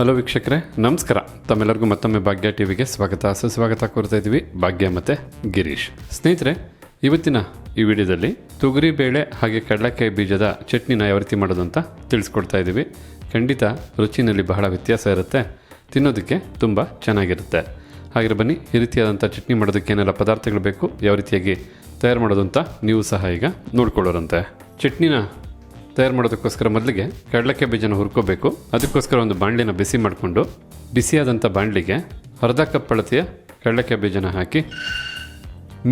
Hello ವೀಕ್ಷಕರೇ, ನಮಸ್ಕಾರ. ತಮ್ಮೆಲ್ಲರಿಗೂ ಮತ್ತೊಮ್ಮೆ ಭಾಗ್ಯ ಟಿವಿಗೆ ಸ್ವಾಗತ. ಸುಸ್ವಾಗತ ಕೋರ್ತಾ ಇದ್ದೀವಿ ಭಾಗ್ಯ ಮತ್ತು ಗಿರೀಶ್. ಸ್ನೇಹಿತರೆ, ಇವತ್ತಿನ ಈ ವಿಡಿಯೋದಲ್ಲಿ ತೊಗರಿ ಬೇಳೆ ಹಾಗೆ ಕಡಲೆಕಾಯಿ ಬೀಜದ ಚಟ್ನಿನ ಯಾವ ರೀತಿ ಮಾಡೋದು ಅಂತ ತಿಳಿಸ್ಕೊಡ್ತಾ ಇದ್ದೀವಿ. ಖಂಡಿತ ರುಚಿನಲ್ಲಿ ಬಹಳ ವ್ಯತ್ಯಾಸ ಇರುತ್ತೆ. ತಿನ್ನೋದಕ್ಕೆ ತುಂಬ ಚೆನ್ನಾಗಿರುತ್ತೆ. ಹಾಗೆ ಬನ್ನಿ, ಈ ರೀತಿಯಾದಂಥ ಚಟ್ನಿ ಮಾಡೋದಕ್ಕೆ ಏನೆಲ್ಲ ಪದಾರ್ಥಗಳು ಬೇಕು, ಯಾವ ರೀತಿಯಾಗಿ ತಯಾರು ಮಾಡೋದು ಅಂತ ನೀವು ಸಹ ಈಗ ನೋಡ್ಕೊಳ್ಳೋರಂತೆ. ಚಟ್ನಿನ ತಯಾರು ಮಾಡೋದಕ್ಕೋಸ್ಕರ ಮೊದಲಿಗೆ ಕಡಲಕ್ಕೆ ಬೀಜನ ಹುರ್ಕೋಬೇಕು. ಅದಕ್ಕೋಸ್ಕರ ಒಂದು ಬಾಣಲಿನ ಬಿಸಿ ಮಾಡಿಕೊಂಡು ಬಿಸಿಯಾದಂಥ ಬಾಣಲಿಗೆ ಅರ್ಧ ಕಪ್ ಅಳತೆಯ ಕಡಲಕ್ಕೆ ಬೀಜನ ಹಾಕಿ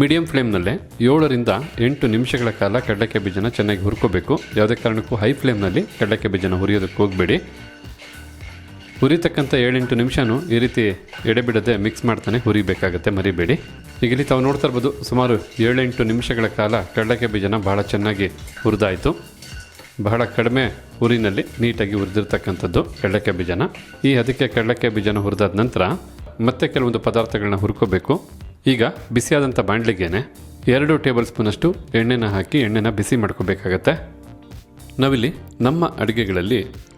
ಮೀಡಿಯಂ ಫ್ಲೇಮ್ನಲ್ಲೇ ಏಳರಿಂದ ಎಂಟು ನಿಮಿಷಗಳ ಕಾಲ ಕಡಲಕ್ಕೆ ಬೀಜನ ಚೆನ್ನಾಗಿ ಹುರ್ಕೋಬೇಕು. ಯಾವುದೇ ಕಾರಣಕ್ಕೂ ಹೈ ಫ್ಲೇಮ್ನಲ್ಲಿ ಕಡಲಕ್ಕೆ ಬೀಜನ ಹುರಿಯೋದಕ್ಕೆ ಹೋಗಬೇಡಿ. ಹುರಿತಕ್ಕಂಥ ಏಳೆಂಟು ನಿಮಿಷನೂ ಈ ರೀತಿ ಎಡೆಬಿಡದೆ ಮಿಕ್ಸ್ ಮಾಡ್ತಾನೆ ಹುರಿಬೇಕಾಗತ್ತೆ, ಮರಿಬೇಡಿ. ಈಗ ಇಲ್ಲಿ ತಾವು ನೋಡ್ತಾ ಇರ್ಬೋದು ಸುಮಾರು ಏಳೆಂಟು ನಿಮಿಷಗಳ ಕಾಲ ಕಡಲಕ್ಕೆ ಬೀಜನ ಭಾಳ ಚೆನ್ನಾಗಿ ಹುರಿದಾಯಿತು. ಬಹಳ ಕಡಿಮೆ ಊರಿನಲ್ಲಿ ನೀಟಾಗಿ ಹುರಿದಿರ್ತಕ್ಕಂಥದ್ದು ಕಡಲೆಕಾಯಿ ಬೀಜನ. ಈ ಅದಕ್ಕೆ ಕಡಲೆಕಾಯಿ ಬೀಜನ ಹುರಿದಾದ ನಂತರ ಮತ್ತೆ ಕೆಲವೊಂದು ಪದಾರ್ಥಗಳನ್ನ ಹುರ್ಕೋಬೇಕು. ಈಗ ಬಿಸಿಯಾದಂಥ ಬಾಣಲಿಗೆನೆ ಎರಡು ಟೇಬಲ್ ಸ್ಪೂನಷ್ಟು ಎಣ್ಣೆನ ಹಾಕಿ ಎಣ್ಣೆನ ಬಿಸಿ ಮಾಡ್ಕೋಬೇಕಾಗತ್ತೆ. ನಾವಿಲ್ಲಿ ನಮ್ಮ ಅಡುಗೆಗಳಲ್ಲಿ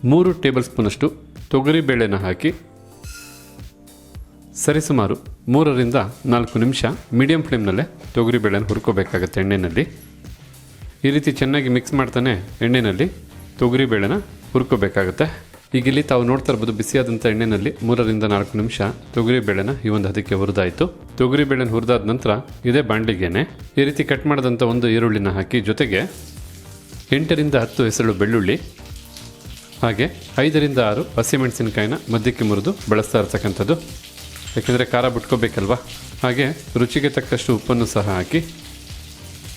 ಮೂರು ಟೇಬಲ್ ಸ್ಪೂನಷ್ಟು ತೊಗರಿ ಬೇಳೆನ ಹಾಕಿ ಸರಿಸುಮಾರು ಮೂರರಿಂದ ನಾಲ್ಕು ನಿಮಿಷ ಮೀಡಿಯಂ ಫ್ಲೇಮ್ನಲ್ಲೇ ತೊಗರಿ ಬೇಳೆನ ಹುರ್ಕೋಬೇಕಾಗುತ್ತೆ ಎಣ್ಣೆಯಲ್ಲಿ ಈ ರೀತಿ ಚೆನ್ನಾಗಿ ಮಿಕ್ಸ್ ಮಾಡ್ತಾನೆ ಎಣ್ಣೆಯಲ್ಲಿ ತೊಗರಿಬೇಳೆನ ಹುರ್ಕೋಬೇಕಾಗುತ್ತೆ. ಈಗ ಇಲ್ಲಿ ತಾವು ನೋಡ್ತಾ ಇರ್ಬೋದು ಬಿಸಿಯಾದಂಥ ಎಣ್ಣೆಯಲ್ಲಿ ಮೂರರಿಂದ ನಾಲ್ಕು ನಿಮಿಷ ತೊಗರಿ ಬೇಳೆನ ಈ ಒಂದು ಅದಕ್ಕೆ ಹುರಿದಾಯಿತು. ತೊಗರಿ ಬೇಳೆನ ಹುರಿದಾದ ನಂತರ ಇದೇ ಬಾಂಡ್ಲಿಗೆನೆ ಈ ರೀತಿ ಕಟ್ ಮಾಡಿದಂಥ ಒಂದು ಈರುಳ್ಳಿನ ಹಾಕಿ ಜೊತೆಗೆ ಎಂಟರಿಂದ ಹತ್ತು ಹೆಸರು ಬೆಳ್ಳುಳ್ಳಿ ಹಾಗೆ ಐದರಿಂದ ಆರು ಹಸಿಮೆಣಸಿನಕಾಯಿನ ಮಧ್ಯಕ್ಕೆ ಮುರಿದು ಬಳಸ್ತಾ ಇರ್ತಕ್ಕಂಥದ್ದು. ಯಾಕೆಂದರೆ ಖಾರ ಬಿಟ್ಕೋಬೇಕಲ್ವಾ? ಹಾಗೆ ರುಚಿಗೆ ತಕ್ಕಷ್ಟು ಉಪ್ಪನ್ನು ಸಹ ಹಾಕಿ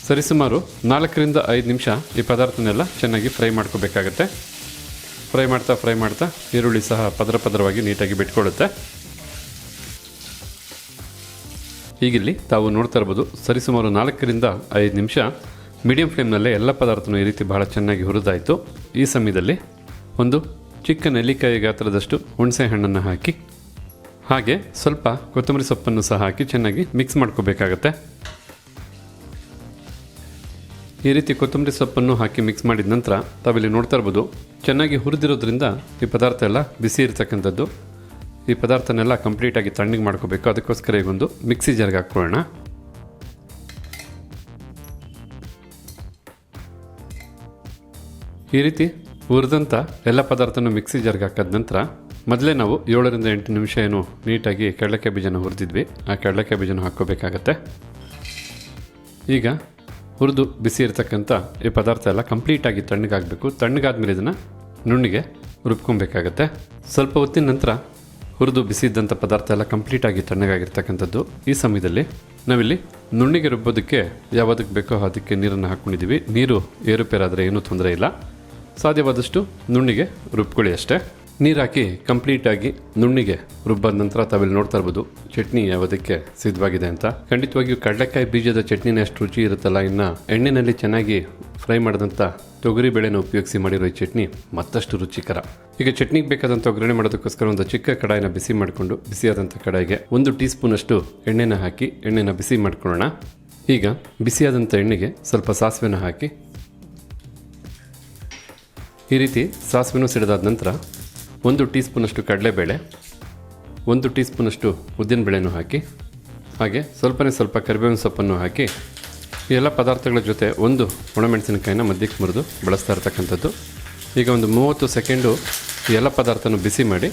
ಸರಿಸುಮಾರು ನಾಲ್ಕರಿಂದ ಐದು ನಿಮಿಷ ಈ ಪದಾರ್ಥನೆಲ್ಲ ಚೆನ್ನಾಗಿ ಫ್ರೈ ಮಾಡ್ಕೋಬೇಕಾಗತ್ತೆ. ಫ್ರೈ ಮಾಡ್ತಾ ಫ್ರೈ ಮಾಡ್ತಾ ಈರುಳ್ಳಿ ಸಹ ಪದರ ಪದರವಾಗಿ ನೀಟಾಗಿ ಬಿಟ್ಕೊಳ್ಳುತ್ತೆ ಈಗಿಲ್ಲಿ ತಾವು ನೋಡ್ತಾ ಇರ್ಬೋದು ಸರಿಸುಮಾರು ನಾಲ್ಕರಿಂದ ಐದು ನಿಮಿಷ ಮೀಡಿಯಂ ಫ್ಲೇಮ್ನಲ್ಲೇ ಎಲ್ಲ ಪದಾರ್ಥನೂ ಈ ರೀತಿ ಬಹಳ ಚೆನ್ನಾಗಿ ಹುರಿದಾಯಿತು. ಈ ಸಮಯದಲ್ಲಿ ಒಂದು ಚಿಕ್ಕ ನೆಲ್ಲಿಕಾಯಿ ಗಾತ್ರದಷ್ಟು ಹುಣಸೆ ಹಣ್ಣನ್ನು ಹಾಕಿ, ಹಾಗೆ ಸ್ವಲ್ಪ ಕೊತ್ತಂಬರಿ ಸೊಪ್ಪನ್ನು ಸಹ ಹಾಕಿ ಚೆನ್ನಾಗಿ ಮಿಕ್ಸ್ ಮಾಡ್ಕೋಬೇಕಾಗತ್ತೆ. ಈ ರೀತಿ ಕೊತ್ತಂಬರಿ ಸೊಪ್ಪನ್ನು ಹಾಕಿ ಮಿಕ್ಸ್ ಮಾಡಿದ ನಂತರ ತಾವಿಲ್ಲಿ ನೋಡ್ತಾ ಇರ್ಬೋದು, ಚೆನ್ನಾಗಿ ಹುರಿದಿರೋದ್ರಿಂದ ಈ ಪದಾರ್ಥ ಎಲ್ಲ ಬಿಸಿ ಇರ್ತಕ್ಕಂಥದ್ದು. ಈ ಪದಾರ್ಥನೆಲ್ಲ ಕಂಪ್ಲೀಟಾಗಿ ತಣ್ಣಗೆ ಮಾಡ್ಕೋಬೇಕು. ಅದಕ್ಕೋಸ್ಕರ ಈಗೊಂದು ಮಿಕ್ಸಿ ಜಾರ್ಗೆ ಹಾಕ್ಕೊಳ್ಳೋಣ. ಈ ರೀತಿ ಹುರಿದಂಥ ಎಲ್ಲ ಪದಾರ್ಥನೂ ಮಿಕ್ಸಿ ಜಾರ್ಗೆ ಹಾಕಿದ ನಂತರ ಮೊದಲೇ ನಾವು ಏಳರಿಂದ ಎಂಟು ನಿಮಿಷ ಏನು ನೀಟಾಗಿ ಕಡಲೆಕಾಯಿ ಬೀಜನ ಹುರಿದಿದ್ವಿ. ಆ ಕಡಲೆಕಾಯಿ ಬೀಜನ ಹಾಕ್ಕೋಬೇಕಾಗತ್ತೆ. ಈಗ ಹುರಿದು ಬಿಸಿ ಇರತಕ್ಕಂಥ ಈ ಪದಾರ್ಥ ಎಲ್ಲ ಕಂಪ್ಲೀಟಾಗಿ ತಣ್ಣಗಾಗಬೇಕು ತಣ್ಣಗಾದ್ಮೇಲೆ ಇದನ್ನು ನುಣ್ಣಿಗೆ ರುಬ್ಕೊಬೇಕಾಗತ್ತೆ. ಸ್ವಲ್ಪ ಹೊತ್ತಿನ ನಂತರ ಹುರಿದು ಬಿಸಿ ಇದ್ದಂಥ ಪದಾರ್ಥ ಎಲ್ಲ ಕಂಪ್ಲೀಟಾಗಿ ತಣ್ಣಗಾಗಿರ್ತಕ್ಕಂಥದ್ದು ಈ ಸಮಯದಲ್ಲಿ ನಾವಿಲ್ಲಿ ನುಣ್ಣಿಗೆ ರುಬ್ಬೋದಕ್ಕೆ ಯಾವುದಕ್ಕೆ ಬೇಕೋ ಅದಕ್ಕೆ ನೀರನ್ನು ಹಾಕ್ಕೊಂಡಿದ್ದೀವಿ ನೀರು ಏರುಪೇರಾದರೆ ಏನೂ ತೊಂದರೆ ಇಲ್ಲ. ಸಾಧ್ಯವಾದಷ್ಟು ನುಣ್ಣಿಗೆ ರುಬ್ಕೊಳ್ಳಿ ಅಷ್ಟೇ. ನೀರಾಕಿ ಕಂಪ್ಲೀಟಾಗಿ ನುಣ್ಣಿಗೆ ರುಬ್ಬಾದ ನಂತರ ತಾವಿಲ್ಲಿ ನೋಡ್ತಾ ಇರ್ಬೋದು ಚಟ್ನಿ ಯಾವುದಕ್ಕೆ ಸಿದ್ಧವಾಗಿದೆ ಅಂತ. ಖಂಡಿತವಾಗಿಯೂ ಕಡಲೆಕಾಯಿ ಬೀಜದ ಚಟ್ನಿನ ಎಷ್ಟು ರುಚಿ ಇರುತ್ತಲ್ಲ, ಇನ್ನು ಎಣ್ಣೆಯಲ್ಲಿ ಚೆನ್ನಾಗಿ ಫ್ರೈ ಮಾಡಿದಂಥ ತೊಗರಿ ಬೇಳೆನ ಉಪಯೋಗಿಸಿ ಮಾಡಿರೋ ಈ ಚಟ್ನಿ ಮತ್ತಷ್ಟು ರುಚಿಕರ. ಈಗ ಚಟ್ನಿಗೆ ಬೇಕಾದಂಥ ಒಗ್ಗರಣೆ ಮಾಡೋದಕ್ಕೋಸ್ಕರ ಒಂದು ಚಿಕ್ಕ ಕಡಾಯಿನ ಬಿಸಿ ಮಾಡಿಕೊಂಡು ಬಿಸಿಯಾದಂಥ ಕಡಾಯಿಗೆ ಒಂದು ಟೀ ಸ್ಪೂನಷ್ಟು ಎಣ್ಣೆನ ಹಾಕಿ, ಎಣ್ಣೆನ ಬಿಸಿ ಮಾಡ್ಕೊಳ್ಳೋಣ. ಈಗ ಬಿಸಿಯಾದಂಥ ಎಣ್ಣೆಗೆ ಸ್ವಲ್ಪ ಸಾಸಿವೆನ ಹಾಕಿ ಈ ರೀತಿ ಸಾಸಿವೆನೂ ಸಿಡಿದಾದ ನಂತರ ಒಂದು ಟೀ ಸ್ಪೂನಷ್ಟು ಕಡಲೆಬೇಳೆ, ಒಂದು ಟೀ ಸ್ಪೂನಷ್ಟು ಉದ್ದಿನಬೇಳೆನೂ ಹಾಕಿ, ಹಾಗೆ ಸ್ವಲ್ಪನೇ ಸ್ವಲ್ಪ ಕರಿಬೇವಿನ ಸೊಪ್ಪನ್ನು ಹಾಕಿ ಎಲ್ಲ ಪದಾರ್ಥಗಳ ಜೊತೆ ಒಂದು ಒಣಮೆಣಸಿನಕಾಯಿನ ಮಧ್ಯಕ್ಕೆ ಮುರಿದು ಬಳಸ್ತಾ ಇರ್ತಕ್ಕಂಥದ್ದು. ಈಗ ಒಂದು ಮೂವತ್ತು ಸೆಕೆಂಡು ಎಲ್ಲ ಪದಾರ್ಥನ ಬಿಸಿ ಮಾಡಿ,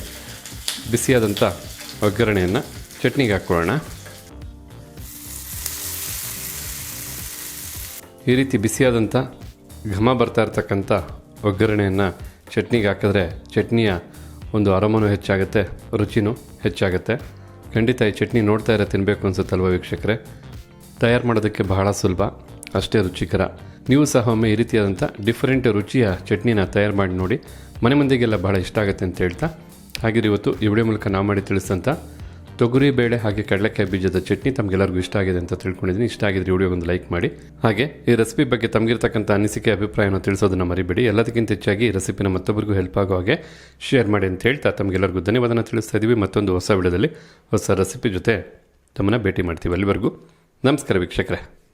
ಬಿಸಿಯಾದಂಥ ಒಗ್ಗರಣೆಯನ್ನು ಚಟ್ನಿಗೆ ಹಾಕ್ಕೊಳ್ಳೋಣ. ಈ ರೀತಿ ಬಿಸಿಯಾದಂಥ ಘಮ ಬರ್ತಾ ಇರ್ತಕ್ಕಂಥ ಒಗ್ಗರಣೆಯನ್ನು ಚಟ್ನಿಗೆ ಹಾಕಿದ್ರೆ ಚಟ್ನಿಯ ಒಂದು ಅರಮನು ಹೆಚ್ಚಾಗುತ್ತೆ, ರುಚಿನೂ ಹೆಚ್ಚಾಗುತ್ತೆ. ಖಂಡಿತ ಈ ಚಟ್ನಿ ನೋಡ್ತಾ ಇರೋ ತಿನ್ನಬೇಕು ಅನ್ಸುತ್ತಲ್ವ ವೀಕ್ಷಕರೇ? ತಯಾರು ಮಾಡೋದಕ್ಕೆ ಬಹಳ ಸುಲಭ, ಅಷ್ಟೇ ರುಚಿಕರ. ನೀವು ಸಹ ಒಮ್ಮೆ ಈ ರೀತಿಯಾದಂಥ ಡಿಫರೆಂಟ್ ರುಚಿಯ ಚಟ್ನಿನ ತಯಾರು ಮಾಡಿ ನೋಡಿ, ಮನೆ ಮಂದಿಗೆಲ್ಲ ಬಹಳ ಇಷ್ಟ ಆಗುತ್ತೆ ಅಂತ ಹೇಳ್ತಾ ಹಾಗೆ ಇವತ್ತು ಈ ಮೂಲಕ ನಾವು ಮಾಡಿ ತಿಳಿಸಂತ ತೊಗರಿ ಬೇಳೆ ಹಾಗೆ ಕಡಲೆಕಾಯಿ ಬೀಜದ ಚಟ್ನಿ ತಮಗೆಲ್ಲರಿಗೂ ಇಷ್ಟ ಆಗಿದೆ ಅಂತ ತಿಳ್ಕೊಂಡಿದ್ದೀನಿ. ಇಷ್ಟ ಆಗಿದ್ರೆ ವಿಡಿಯೋ ಒಂದು ಲೈಕ್ ಮಾಡಿ. ಹಾಗೆ ಈ ರೆಸಿಪಿ ಬಗ್ಗೆ ತಮಗಿರ್ತಕ್ಕಂಥ ಅನಿಸಿಕೆ, ಅಭಿಪ್ರಾಯವನ್ನು ತಿಳಿಸೋದನ್ನ ಮರಿಬೇಡಿ. ಎಲ್ಲದಕ್ಕಿಂತ ಹೆಚ್ಚಾಗಿ ಈ ರೆಸಿಪಿನ ಮತ್ತೊಬ್ಬರಿಗೂ ಹೆಲ್ಪ್ ಆಗೋ ಹಾಗೆ ಶೇರ್ ಮಾಡಿ ಅಂತ ಹೇಳ್ತಾ ತಮಗೆಲ್ಲರಿಗೂ ಧನ್ಯವಾದನ ತಿಳಿಸ್ತಾ ಇದ್ದೀವಿ. ಮತ್ತೊಂದು ಹೊಸ ವಿಡಿಯೋದಲ್ಲಿ ಹೊಸ ರೆಸಿಪಿ ಜೊತೆ ತಮ್ಮನ್ನು ಭೇಟಿ ಮಾಡ್ತೀವಿ ಅಲ್ಲಿವರೆಗೂ. ನಮಸ್ಕಾರ ವೀಕ್ಷಕರೇ.